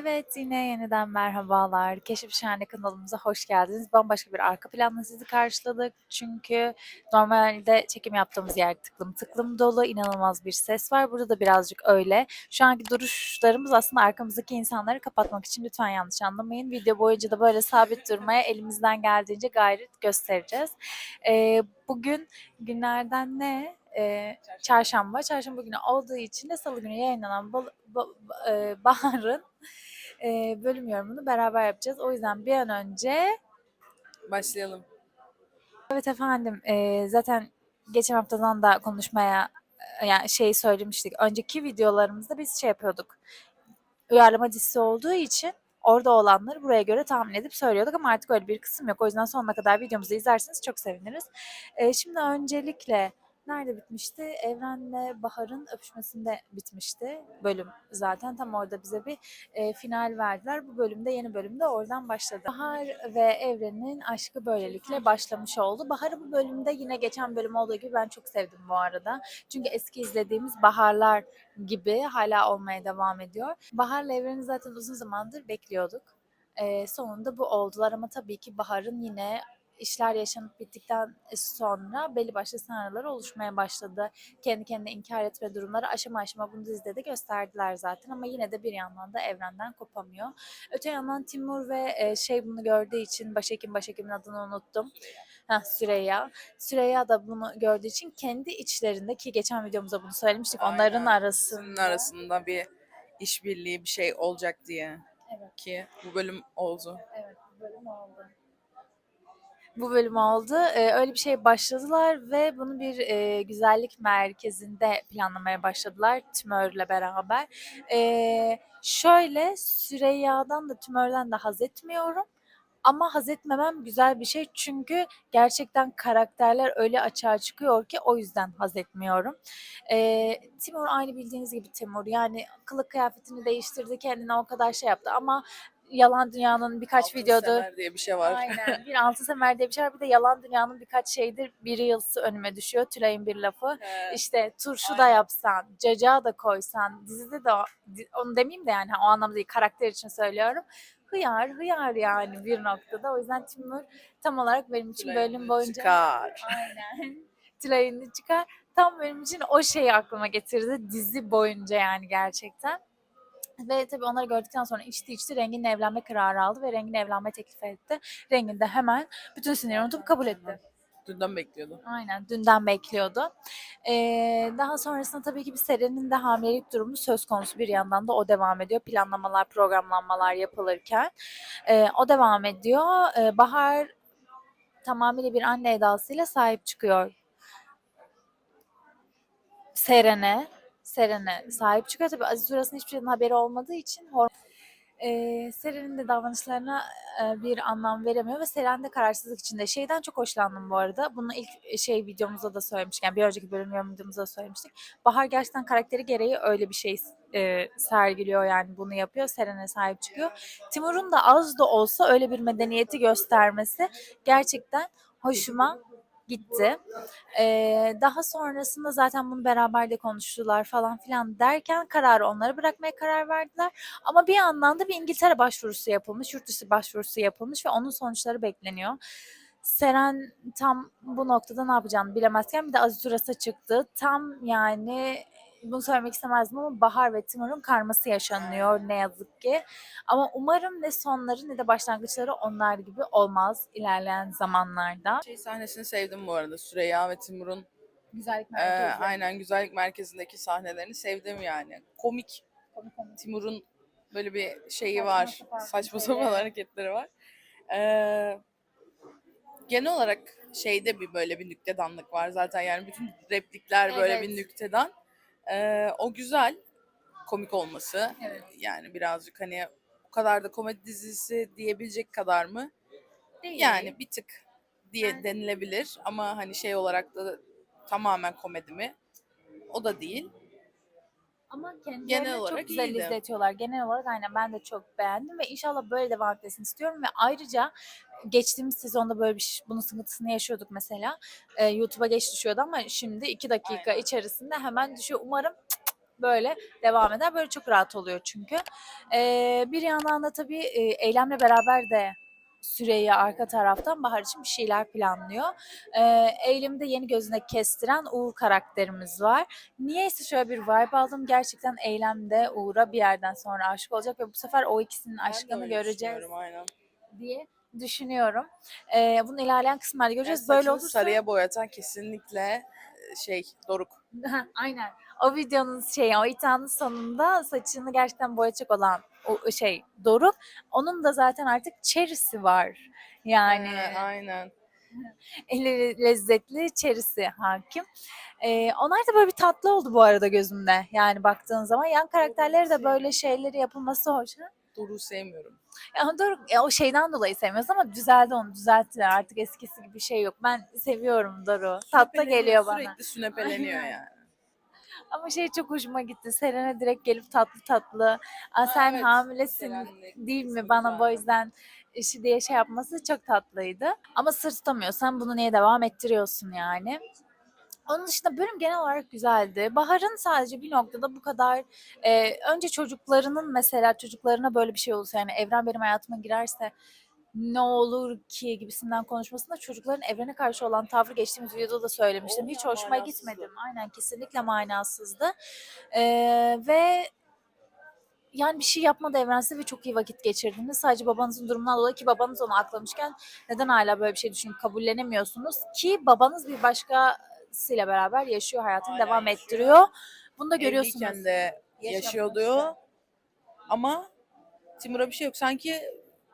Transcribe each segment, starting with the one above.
Evet, yine yeniden merhabalar. Keşif Şahane kanalımıza hoş geldiniz. Bambaşka bir arka planla sizi karşıladık. Çünkü normalde çekim yaptığımız yer tıklım tıklım dolu. inanılmaz bir ses var. Burada da birazcık öyle. Şu anki duruşlarımız aslında arkamızdaki insanları kapatmak için lütfen yanlış anlamayın. Video boyunca da böyle sabit durmaya elimizden geldiğince gayret göstereceğiz. Ee, bugün günlerden ne? Ee, çarşamba. Çarşamba günü olduğu için de salı günü yayınlanan Bal- Ba- Ba- e, Bahar'ın e, bölüm yorumunu beraber yapacağız. O yüzden bir an önce Başlayalım. evet efendim e, zaten geçen haftadan da konuşmaya e, yani şey söylemiştik. Önceki videolarımızda biz şey yapıyorduk. Uyarlama dizisi olduğu için orada olanları buraya göre tahmin edip söylüyorduk ama artık öyle bir kısım yok. O yüzden sonuna kadar videomuzu izlerseniz çok seviniriz. E, şimdi öncelikle nerede bitmişti? Evren'le Bahar'ın öpüşmesinde bitmişti bölüm zaten. Tam orada bize bir e, final verdiler. Bu bölümde yeni bölümde oradan başladı. Bahar ve Evren'in aşkı böylelikle başlamış oldu. Bahar'ı bu bölümde yine geçen bölüm olduğu gibi ben çok sevdim bu arada. Çünkü eski izlediğimiz Baharlar gibi hala olmaya devam ediyor. Bahar'la Evren'i zaten uzun zamandır bekliyorduk. Ee, sonunda bu oldular ama tabii ki Bahar'ın yine işler yaşanıp bittikten sonra belli başlı senaryolar oluşmaya başladı. Kendi kendine inkar etme durumları aşama aşama bunu dizide de gösterdiler zaten ama yine de bir yandan da evrenden kopamıyor. Öte yandan Timur ve e, şey bunu gördüğü için başhekim başhekimin adını unuttum. Heh, Süreyya. Süreyya da bunu gördüğü için kendi içlerinde ki geçen videomuzda bunu söylemiştik. Onların Aynen. arasında. Sizin arasında bir işbirliği bir şey olacak diye. Evet. Ki bu bölüm oldu. Evet, bu bölüm oldu. Bu bölüm oldu. Ee, öyle bir şey başladılar ve bunu bir e, güzellik merkezinde planlamaya başladılar Tümör'le beraber. Ee, şöyle Süreyya'dan da Tümör'den de haz etmiyorum. Ama haz etmemem güzel bir şey çünkü gerçekten karakterler öyle açığa çıkıyor ki o yüzden haz etmiyorum. Ee, Timur aynı bildiğiniz gibi Timur yani kılık kıyafetini değiştirdi kendine o kadar şey yaptı ama Yalan Dünya'nın birkaç Altın videoda Semer diye bir şey var. Aynen. Bir altı semer diye bir şey var. Bir de yalan dünyanın birkaç şeydir. Bir yılsı önüme düşüyor. Tülay'ın bir lafı. He. İşte turşu da Aynen. yapsan, cacağı da koysan, dizide de onu demeyeyim de yani o anlamda değil karakter için söylüyorum. Hıyar, hıyar yani bir noktada. O yüzden Timur tam olarak benim için Tülay'ın bölüm boyunca Çıkar. Aynen. Tülay'ın çıkar. Tam benim için o şeyi aklıma getirdi dizi boyunca yani gerçekten. Ve tabii onları gördükten sonra içti içti Rengin'le evlenme kararı aldı ve Rengin'le evlenme teklif etti. Rengin de hemen bütün sinirini unutup kabul etti. Dünden bekliyordu. Aynen dünden bekliyordu. Ee, daha sonrasında tabii ki bir Seren'in de hamilelik durumu söz konusu bir yandan da o devam ediyor. Planlamalar, programlanmalar yapılırken Ee, o devam ediyor. Ee, Bahar tamamıyla bir anne edasıyla sahip çıkıyor Seren'e. Seren'e sahip çıkıyor. Tabii Aziz Uras'ın hiçbir şeyden haberi olmadığı için Eee, Seren'in de davranışlarına e, bir anlam veremiyor ve Seren de kararsızlık içinde. Şeyden çok hoşlandım bu arada. Bunu ilk şey videomuzda da söylemiştik. Yani bir önceki bölüm yorum videomuzda da söylemiştik. Bahar gerçekten karakteri gereği öyle bir şey e, sergiliyor yani bunu yapıyor. Seren'e sahip çıkıyor. Timur'un da az da olsa öyle bir medeniyeti göstermesi gerçekten hoşuma gitti. Ee, daha sonrasında zaten bunu beraber de konuştular falan filan derken kararı onlara bırakmaya karar verdiler. Ama bir yandan da bir İngiltere başvurusu yapılmış, yurt dışı başvurusu yapılmış ve onun sonuçları bekleniyor. Seren tam bu noktada ne yapacağını bilemezken bir de Aziz Uras'a çıktı. Tam yani bunu söylemek istemezdim ama Bahar ve Timur'un karması yaşanıyor ne yazık ki. Ama umarım ne sonları ne de başlangıçları onlar gibi olmaz ilerleyen zamanlarda. Şey sahnesini sevdim bu arada. Süreyya ve Timur'un Güzellik e, merkezi. aynen güzellik merkezindeki sahnelerini sevdim yani. Komik. Komik komik. Timur'un böyle bir şeyi Saçma var. sapan Saçma sapan hareketleri var. Ee, genel olarak şeyde bir böyle bir nüktedanlık var zaten yani bütün replikler böyle bir nüktedan. Ee, o güzel komik olması. Evet. Yani birazcık hani o kadar da komedi dizisi diyebilecek kadar mı? Değil. Yani bir tık diye Yani- denilebilir ama hani şey olarak da tamamen komedi mi? O da değil. Ama kendilerini Genel çok olarak güzel iyiydi. izletiyorlar. Genel olarak aynen ben de çok beğendim ve inşallah böyle devam etmesini istiyorum ve ayrıca geçtiğimiz sezonda böyle bir bunun sıkıntısını yaşıyorduk mesela. Ee, YouTube'a geç düşüyordu ama şimdi iki dakika Aynen. içerisinde hemen düşüyor. Umarım böyle devam eder. Böyle çok rahat oluyor çünkü. Ee, bir yandan da tabii e, Eylem'le beraber de Süreyya arka taraftan Bahar için bir şeyler planlıyor. Ee, Eylem'i de yeni gözüne kestiren Uğur karakterimiz var. Niyeyse şöyle bir vibe aldım. Gerçekten Eylem'de Uğur'a bir yerden sonra aşık olacak ve bu sefer o ikisinin Ben aşkını göreceğiz diye düşünüyorum. Ee, bunu ilerleyen kısımlarda göreceğiz. Yani Böyle olursa sarıya boyatan kesinlikle e, şey Doruk. Aynen. O videonun şey, o iddianın sonunda saçını gerçekten boyayacak olan o şey Doruk. Onun da zaten artık cherry'si var. Yani Ee, aynen. eli lezzetli cherry'si hakim. Ee, onlar da böyle bir tatlı oldu bu arada gözümde. Yani baktığın zaman yan karakterleri de böyle şeyleri yapılması hoş. Ha? Doruk'u sevmiyorum. Ya Doruk ya o şeyden dolayı sevmiyoruz ama düzeldi onu düzelttiler. Artık eskisi gibi bir şey yok. Ben seviyorum Doruk'u. Tatlı geliyor bana. Sürekli sünepeleniyor yani. Ama şey çok hoşuma gitti. Serena direkt gelip tatlı tatlı. Aa, sen evet. hamilesin Seren'le değil mi? Bana bu yüzden işi diye şey yapması çok tatlıydı. Ama sır tutamıyorsan bunu niye devam ettiriyorsun yani? Onun dışında bölüm genel olarak güzeldi. Bahar'ın sadece bir noktada bu kadar e, önce çocuklarının mesela çocuklarına böyle bir şey olursa yani evren benim hayatıma girerse ne olur ki gibisinden konuşmasında çocukların evrene karşı olan tavrı geçtiğimiz videoda da söylemiştim. Hiç hoşuma manasızdı. gitmedi. Aynen kesinlikle manasızdı. E, ve yani bir şey yapmadı evrensiz ve çok iyi vakit geçirdiniz. Sadece babanızın durumundan dolayı ki babanız onu aklamışken neden hala böyle bir şey düşünüp kabullenemiyorsunuz? Ki babanız bir başkasıyla beraber yaşıyor, hayatını Hala devam yaşıyor. ettiriyor. Bunu da görüyorsunuz. Evliyken de yaşıyordu. Ama Timur'a bir şey yok. Sanki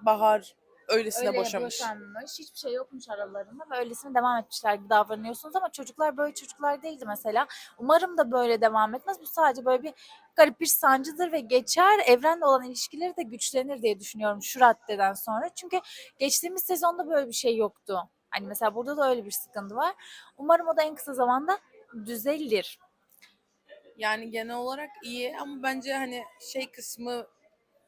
Bahar öylesine Öyle boşamış. boşanmış, hiçbir şey yokmuş aralarında ve öylesine devam etmişler gibi davranıyorsunuz ama çocuklar böyle çocuklar değildi mesela. Umarım da böyle devam etmez. Bu sadece böyle bir garip bir sancıdır ve geçer. Evrenle olan ilişkileri de güçlenir diye düşünüyorum şu raddeden sonra. Çünkü geçtiğimiz sezonda böyle bir şey yoktu. Hani mesela burada da öyle bir sıkıntı var. Umarım o da en kısa zamanda düzelir. Yani genel olarak iyi ama bence hani şey kısmı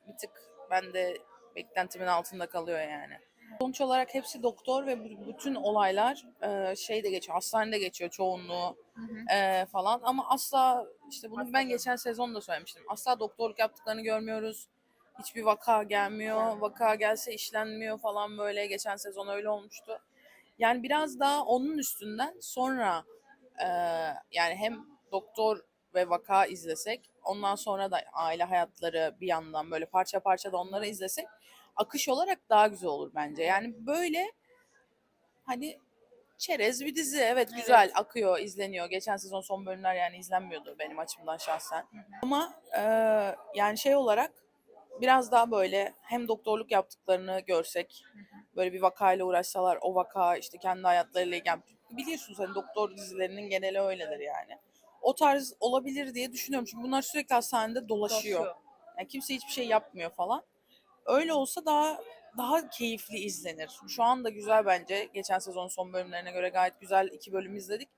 bir tık bende beklentimin altında kalıyor yani. Sonuç olarak hepsi doktor ve bütün olaylar e, şeyde geçiyor, hastanede geçiyor çoğunluğu e, falan ama asla işte bunu ben geçen sezon da söylemiştim. Asla doktorluk yaptıklarını görmüyoruz. Hiçbir vaka gelmiyor. Vaka gelse işlenmiyor falan böyle. Geçen sezon öyle olmuştu. Yani biraz daha onun üstünden sonra e, yani hem doktor ve vaka izlesek ondan sonra da aile hayatları bir yandan böyle parça parça da onları izlesek akış olarak daha güzel olur bence. Yani böyle hani çerez bir dizi. Evet güzel Evet. akıyor, izleniyor. Geçen sezon son bölümler yani izlenmiyordu benim açımdan şahsen. Ama e, yani şey olarak biraz daha böyle hem doktorluk yaptıklarını görsek böyle bir vakayla uğraşsalar o vaka işte kendi hayatlarıyla ilgili biliyorsunuz hani doktor dizilerinin geneli öyledir yani. O tarz olabilir diye düşünüyorum. Çünkü bunlar sürekli hastanede dolaşıyor. Yani kimse hiçbir şey yapmıyor falan. Öyle olsa daha daha keyifli izlenir. Şu anda güzel bence. Geçen sezonun son bölümlerine göre gayet güzel iki bölüm izledik.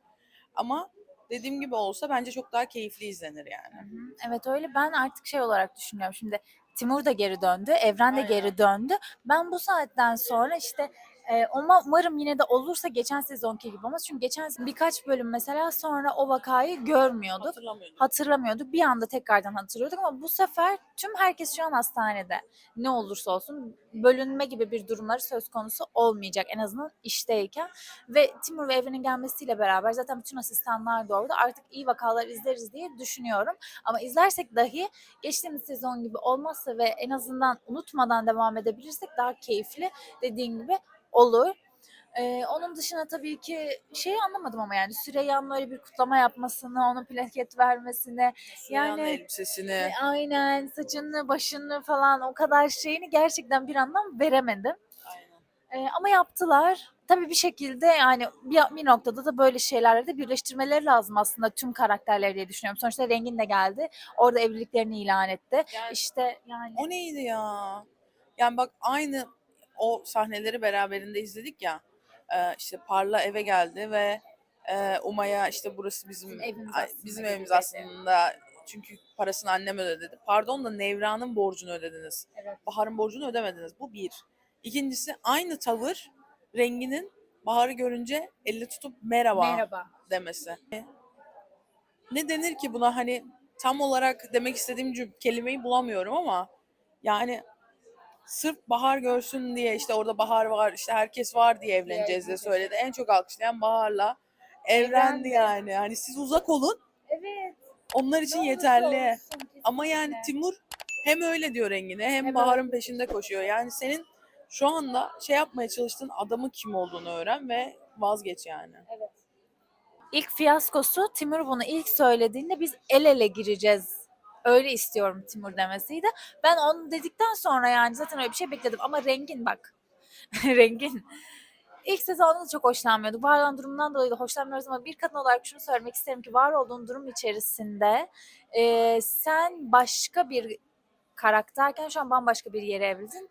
Ama dediğim gibi olsa bence çok daha keyifli izlenir yani. Hı hı. Evet öyle ben artık şey olarak düşünüyorum şimdi Timur da geri döndü, Evren de Aynen. geri döndü. Ben bu saatten sonra işte e, ama umarım yine de olursa geçen sezonki gibi olmaz. Çünkü geçen birkaç bölüm mesela sonra o vakayı görmüyorduk. Hatırlamıyorum. Hatırlamıyorduk. Bir anda tekrardan hatırlıyorduk ama bu sefer tüm herkes şu an hastanede. Ne olursa olsun bölünme gibi bir durumları söz konusu olmayacak en azından işteyken. Ve Timur ve Evren'in gelmesiyle beraber zaten bütün asistanlar da orada artık iyi vakalar izleriz diye düşünüyorum. Ama izlersek dahi geçtiğimiz sezon gibi olmazsa ve en azından unutmadan devam edebilirsek daha keyifli dediğin gibi olur. Ee, onun dışında tabii ki şeyi anlamadım ama yani Süreyya'nın öyle bir kutlama yapmasını, ona plaket vermesini, Süreyya'nın yani- elbisesini. e, aynen saçını, başını falan o kadar şeyini gerçekten bir anlam veremedim. Aynen. Ee, ama yaptılar. Tabii bir şekilde yani bir, bir noktada da böyle şeylerle de birleştirmeleri lazım aslında tüm karakterleri diye düşünüyorum. Sonuçta Rengin de geldi. Orada evliliklerini ilan etti. Yani İşte yani o neydi ya? Yani bak aynı o sahneleri beraberinde izledik ya. Ee, işte Parla eve geldi ve e, Uma'ya işte burası bizim Bizim evimiz aslında bizim evimiz aslında çünkü parasını annem ödedi dedi. Pardon da Nevra'nın borcunu ödediniz. Evet. Bahar'ın borcunu ödemediniz. Bu bir. İkincisi aynı tavır renginin Bahar'ı görünce elini tutup merhaba, merhaba. demesi. Ne denir ki buna hani tam olarak demek istediğim cüm- kelimeyi bulamıyorum ama yani sırf Bahar görsün diye işte orada Bahar var işte herkes var diye evleneceğiz diye söyledi. En çok alkışlayan Bahar'la Evrendi. yani. Hani siz uzak olun Evet. onlar için yeterli. Ama yani Timur hem öyle diyor Engin'e hem Hem Bahar'ın öyle. peşinde koşuyor. Yani senin şu anda şey yapmaya çalıştığın adamın kim olduğunu öğren ve vazgeç yani. Evet. İlk fiyaskosu Timur bunu ilk söylediğinde biz el ele gireceğiz. Öyle istiyorum Timur demesiydi. Ben onu dedikten sonra yani zaten öyle bir şey bekledim. Ama Rengin bak. Rengin. İlk sezonda da çok hoşlanmıyordu. Var olan durumdan dolayı da hoşlanmıyoruz ama bir kadın olarak şunu söylemek isterim ki var olduğun durum içerisinde eee, sen başka bir karakterken şu an bambaşka bir yere evrildin.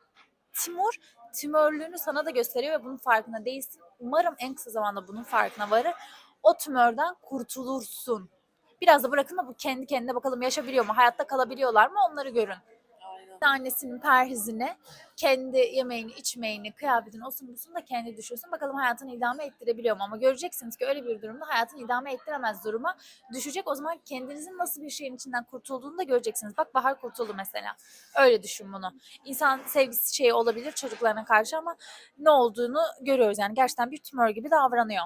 Timur tümörlüğünü sana da gösteriyor ve bunun farkında değilsin. Umarım en kısa zamanda bunun farkına varır. O tümörden kurtulursun. Biraz da bırakın da bu kendi kendine bakalım yaşabiliyor mu, hayatta kalabiliyorlar mı onları görün. Aynen. Annesinin perhizini, kendi yemeğini, içmeğini, kıyafetini, olsun busun da kendi düşünsün. Bakalım hayatını idame ettirebiliyor mu? Ama göreceksiniz ki öyle bir durumda hayatını idame ettiremez duruma düşecek. O zaman kendinizin nasıl bir şeyin içinden kurtulduğunu da göreceksiniz. Bak Bahar kurtuldu mesela. Öyle düşün bunu. İnsan sevgisi şeyi olabilir çocuklarına karşı ama ne olduğunu görüyoruz. Yani gerçekten bir tümör gibi davranıyor.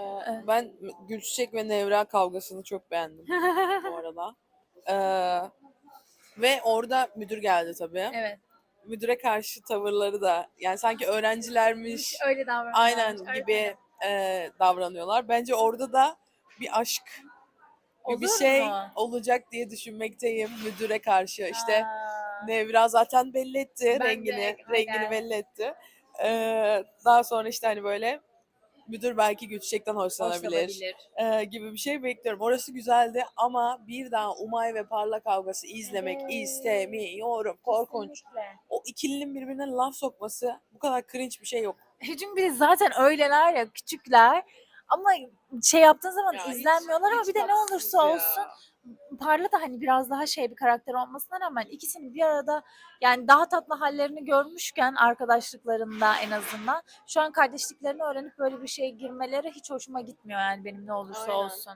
Ee, Evet. ben Gülçiçek ve Nevra kavgasını çok beğendim bu arada. Ee, ve orada müdür geldi tabii. evet. Müdüre karşı tavırları da yani sanki öğrencilermiş Öyle davranıyor. aynen gibi e, davranıyorlar. Bence orada da bir aşk bir, bir Olur şey mu? olacak diye düşünmekteyim müdüre karşı. İşte Aa, Nevra zaten belli etti Ben de, rengini, aynen. rengini belli etti. Ee, daha sonra işte hani böyle müdür belki Gülçiçek'ten hoşlanabilir hoşlanabilir. e, gibi bir şey bekliyorum. Orası güzeldi ama bir daha Umay ve Parla kavgası izlemek Evet. istemiyorum. Korkunç. Kesinlikle. O ikilinin birbirine laf sokması bu kadar cringe bir şey yok. Çünkü bir de zaten öyleler ya küçükler ama şey yaptığın zaman Ya hiç- izlenmiyorlar ama hiç bir de ne olursa ya. olsun Parla da hani biraz daha şey bir karakter olmasına rağmen ikisini bir arada yani daha tatlı hallerini görmüşken arkadaşlıklarında en azından şu an kardeşliklerini öğrenip böyle bir şeye girmeleri hiç hoşuma gitmiyor yani benim ne olursa Aynen. olsun.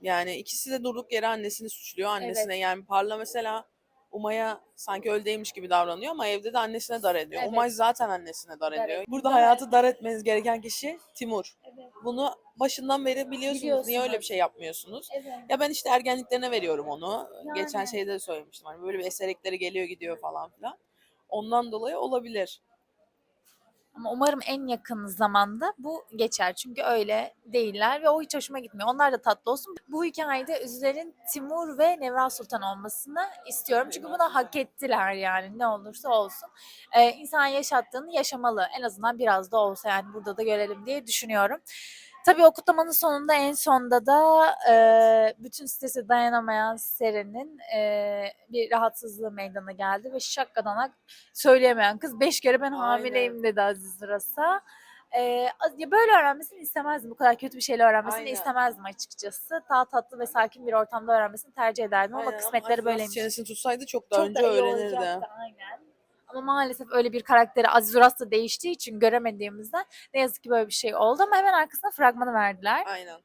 Yani ikisi de durduk yere annesini suçluyor. Annesine yani Parla mesela Umay'a sanki öldeymiş gibi davranıyor ama evde de annesine dar ediyor. Evet. Umay zaten annesine dar Dar ediyor. ediyor. Burada Dar hayatı dar etmeniz gereken kişi Timur. Evet. Bunu başından beri biliyorsunuz. Niye öyle bir Biliyorsunuz. şey yapmıyorsunuz? Evet. Ya ben işte ergenliklerine veriyorum onu. Geçen Yani. şeyde de söylemiştim. Hani böyle bir eserlikleri geliyor gidiyor falan filan. Ondan dolayı olabilir. Ama umarım en yakın zamanda bu geçer. Çünkü öyle değiller ve o hiç hoşuma gitmiyor. Onlar da tatlı olsun. Bu hikayede Üzer'in Timur ve Nevra Sultan olmasını istiyorum. Çünkü bunu hak ettiler yani ne olursa olsun. Ee, insan yaşattığını yaşamalı. En azından biraz da olsa yani burada da görelim diye düşünüyorum. Tabii o kutlamanın sonunda en sonda da e, bütün strese dayanamayan Seren'in e, bir rahatsızlığı meydana geldi ve şakkadan söyleyemeyen kız beş kere ben hamileyim dedi Aziz Ras'a. Az- ya böyle öğrenmesini istemezdim. Bu kadar kötü bir şeyle öğrenmesini Aynen. istemezdim açıkçası. Daha tatlı ve sakin bir ortamda öğrenmesini tercih ederdim ama Aynen kısmetleri Aziz böyleymiş. Çenesini tutsaydı çok daha Çok önce da öğrenirdi. olacaktı, aynen. Ama maalesef öyle bir karakteri Aziz Uras da değiştiği için göremediğimizden ne yazık ki böyle bir şey oldu ama hemen arkasına fragmanı verdiler. Aynen.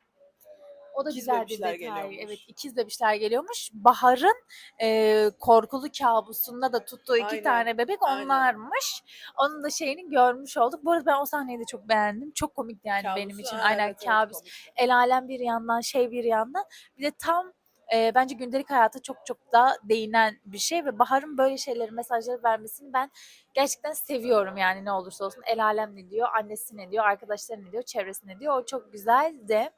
O da İkiz güzel bir detay. geliyormuş. Evet ikiz bebişler geliyormuş. Bahar'ın e, korkulu kabusunda da tuttuğu iki Aynen, tane bebek aynen. onlarmış. Onun da şeyini görmüş olduk. Bu arada ben o sahneyi de çok beğendim. Çok komikti yani Kabusu, benim için. ha, Aynen evet, evet, kabus. komik. El alem bir yandan şey bir yandan. Bir de tam e, bence gündelik hayata çok çok da değinen bir şey ve Bahar'ın böyle şeyleri mesajları vermesini ben gerçekten seviyorum yani ne olursa olsun. El alem ne diyor, annesi ne diyor, arkadaşları ne diyor, çevresi ne diyor. O çok güzeldi.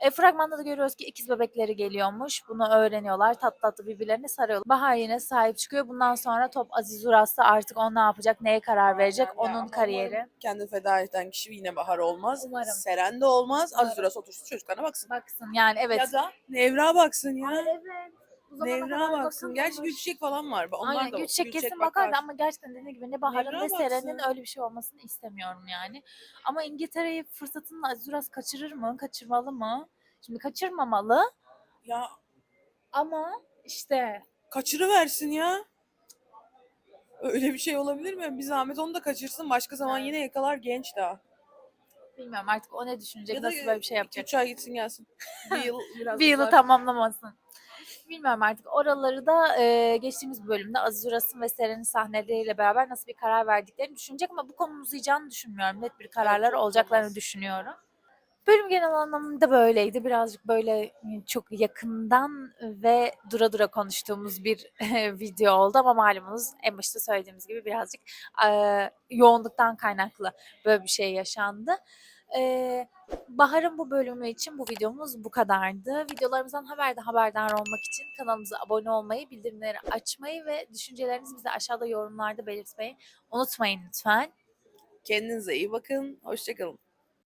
E, fragmanda da görüyoruz ki ikiz bebekleri geliyormuş. Bunu öğreniyorlar. Tatlı tatlı birbirlerine sarıyorlar. Bahar yine sahip çıkıyor. Bundan sonra top Aziz Uras'ta artık o ne yapacak, neye karar verecek Aynen. Ya onun kariyeri. Kendini feda eden kişi yine Bahar olmaz. Umarım. Seren de olmaz. Umarım. Aziz Uras otursun çocuklarına baksın. Baksın yani evet. Ya da Nevra baksın ya. Evet. Bu zamana Nevra kadar baksın. Gerçi bakılmamış. Falan var. Onlar Aynen da Gülçek kesin bakar. bakardı ama gerçekten dediğim gibi ne Bahar'ın Nevra ne Seren'in baksın. öyle bir şey olmasını istemiyorum yani. Ama İngiltere'yi fırsatını Aziz Uras kaçırır mı? Kaçırmalı mı? Şimdi kaçırmamalı Ya ama işte kaçırıversin ya. Öyle bir şey olabilir mi? Bir zahmet onu da kaçırsın. Başka zaman Evet. yine yakalar genç daha. bilmiyorum artık o ne düşünecek, Ya da nasıl böyle bir şey yapacak. 2-3 ay gitsin gelsin. Bir yıl biraz Bir yılı uzar. tamamlamasın. Bilmiyorum artık oraları da e, geçtiğimiz bölümde Aziz Uras'ın ve Seren'in sahneleriyle beraber nasıl bir karar verdiklerini düşünecek ama bu konunun uzayacağını düşünmüyorum. Net bir kararlar olacaklarını olmaz. düşünüyorum. Bölüm genel anlamında böyleydi. Birazcık böyle çok yakından ve dura dura konuştuğumuz bir video oldu ama malumunuz en başta söylediğimiz gibi birazcık eee, yoğunluktan kaynaklı böyle bir şey yaşandı. Eee, Bahar'ın bu bölümü için bu videomuz bu kadardı. Videolarımızdan haberde haberdar olmak için kanalımıza abone olmayı, bildirimleri açmayı ve düşüncelerinizi bize aşağıda yorumlarda belirtmeyi unutmayın lütfen. Kendinize iyi bakın. Hoşçakalın.